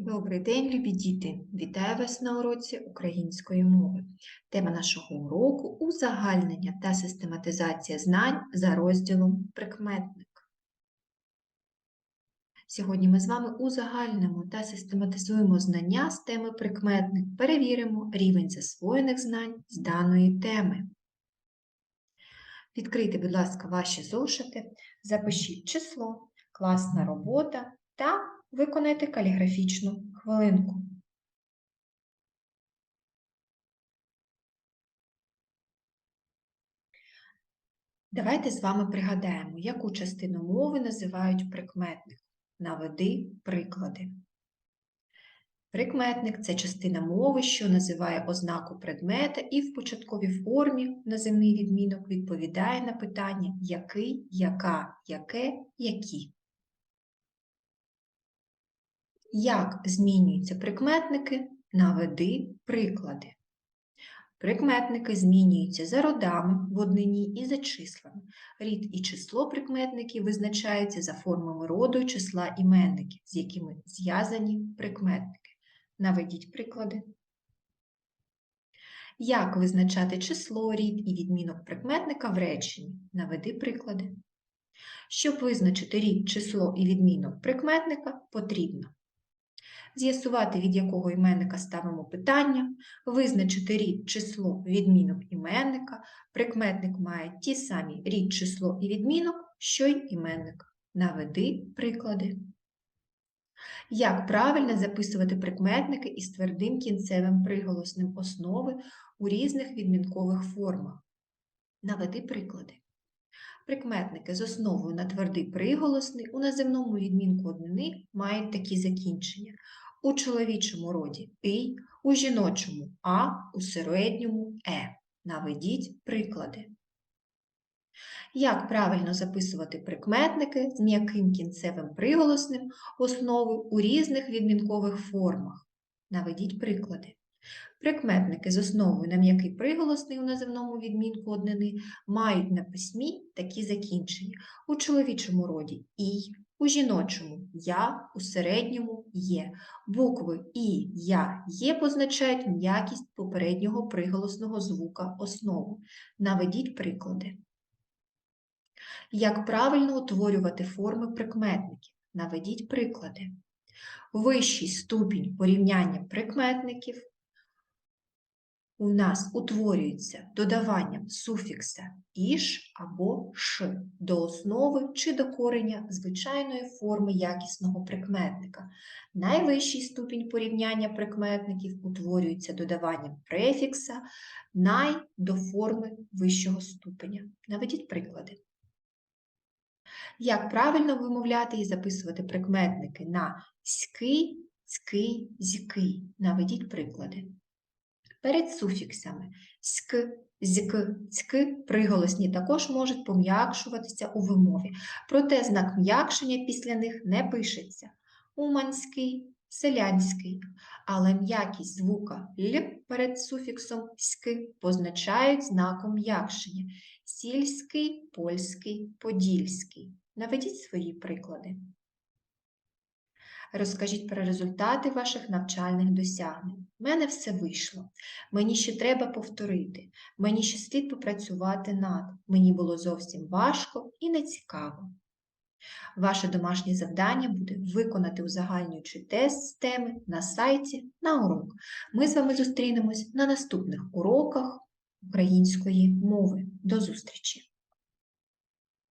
Добрий день, любі діти! Вітаю вас на уроці української мови. Тема нашого уроку узагальнення та систематизація знань за розділом прикметник. Сьогодні ми з вами узагальнимо та систематизуємо знання з теми прикметник, перевіримо рівень засвоєних знань з даної теми. Відкрийте, будь ласка, ваші зошити, запишіть число, класна робота та виконайте каліграфічну хвилинку. Давайте з вами пригадаємо, яку частину мови називають прикметник. Наведи приклади. Прикметник це частина мови, що називає ознаку предмета і в початковій формі наземний відмінок відповідає на питання який, яка, яке, які. Як змінюються прикметники? Наведи приклади. Прикметники змінюються за родами в однині і за числами. Рід і число прикметників визначаються за формами роду числа іменників, з якими зв'язані прикметники. Наведіть приклади. Як визначати число, рід і відмінок прикметника в реченні? Наведи приклади. Щоб визначити рід, число і відмінок прикметника, потрібно з'ясувати, від якого іменника ставимо питання, визначити рід, число, відмінок іменника. Прикметник має ті самі рід, число і відмінок, що й іменник. Наведи приклади. Як правильно записувати прикметники із твердим кінцевим приголосним основи у різних відмінкових формах? Наведи приклади. Прикметники з основою на твердий приголосний у наземному відмінку однини мають такі закінчення у чоловічому роді «ий», у жіночому а, у середньому е. Наведіть приклади. Як правильно записувати прикметники з м'яким кінцевим приголосним основи у різних відмінкових формах? Наведіть приклади. Прикметники з основою на м'який приголосний у наземному відмінку однини мають на письмі такі закінчення. У чоловічому роді ій, у жіночому я, у середньому є. Букви І, Я, Є позначають м'якість попереднього приголосного звука основу. Наведіть приклади. Як правильно утворювати форми прикметників? Наведіть приклади. Вищий ступінь порівняння прикметників у нас утворюється додаванням суфікса іш або ш до основи чи до кореня звичайної форми якісного прикметника. Найвищий ступінь порівняння прикметників утворюється додаванням префікса най до форми вищого ступеня. Наведіть приклади. Як правильно вимовляти і записувати прикметники на ськи, цки, зьки? Наведіть приклади перед суфіксами ськ, зьк, цьк приголосні також можуть пом'якшуватися у вимові, проте знак м'якшення після них не пишеться. Уманський, селянський, але м'якість звука л перед суфіксом ськ позначають знаком м'якшення сільський, польський, подільський. Наведіть свої приклади. Розкажіть про результати ваших навчальних досягнень. У мене все вийшло. Мені ще треба повторити, мені ще слід попрацювати над. Мені було зовсім важко і нецікаво. Ваше домашнє завдання буде виконати узагальнюючий тест з теми на сайті на урок. Ми з вами зустрінемось на наступних уроках української мови. До зустрічі!